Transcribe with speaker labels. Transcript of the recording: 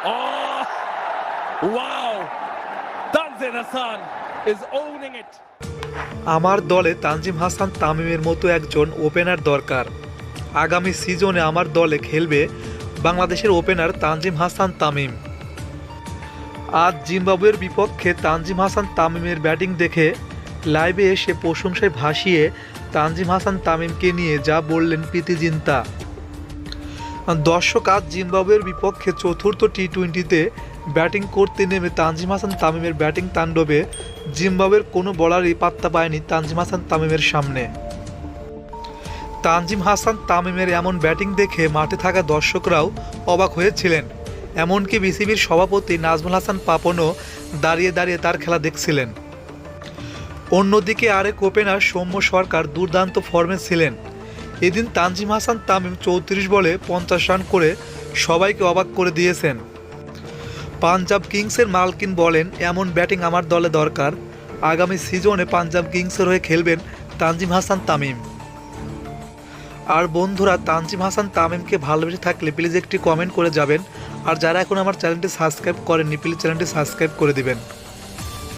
Speaker 1: Oh, wow. Tanzan Hassan is owning it.
Speaker 2: আমার দলে তানজিম হাসান তামিমের মতো একজন ওপেনার দরকার আগামী সিজনে আমার দলে খেলবে বাংলাদেশের ওপেনার তানজিম হাসান তামিম আজ জিম্বাবুয়ের বিপক্ষে তানজিম হাসান তামিমের ব্যাটিং দেখে লাইভে এসে প্রশংসায় ভাসিয়ে তানজিম হাসান তামিমকে নিয়ে যা বললেন প্রীতি জিন্তা দর্শক আজ জিম্বাবুয়ের বিপক্ষে চতুর্থ টি টোয়েন্টিতে ব্যাটিং করতে নেমে তানজিম হাসান তামিমের ব্যাটিং তাণ্ডবে জিম্বাবুয়ের কোনো বলারই পাত্তা পায়নি তানজিম হাসান তামিমের সামনে। তানজিম হাসান তামিমের এমন ব্যাটিং দেখে মাঠে থাকা দর্শকরাও অবাক হয়েছিলেন। এমনকি বিসিবির সভাপতি নাজমুল হাসান পাপনও দাঁড়িয়ে দাঁড়িয়ে তার খেলা দেখছিলেন। অন্যদিকে আরেক ওপেনার সৌম্য সরকার দুর্দান্ত ফর্মে ছিলেন। এদিন তানজিম হাসান তামিম চৌত্রিশ বলে পঞ্চাশ রান করে সবাইকে অবাক করে দিয়েছেন। পাঞ্জাব কিংসের মালকিন বলেন, এমন ব্যাটিং আমার দলে দরকার। আগামী সিজনে পাঞ্জাব কিংসের হয়ে খেলবেন তানজিম হাসান তামিম। আর বন্ধুরা, তানজিম হাসান তামিমকে ভালোবেসে থাকলে প্লিজ একটি কমেন্ট করে যাবেন। আর যারা এখন আমার চ্যানেলটি সাবস্ক্রাইব করেননি, প্লিজ চ্যানেলটি সাবস্ক্রাইব করে দিবেন।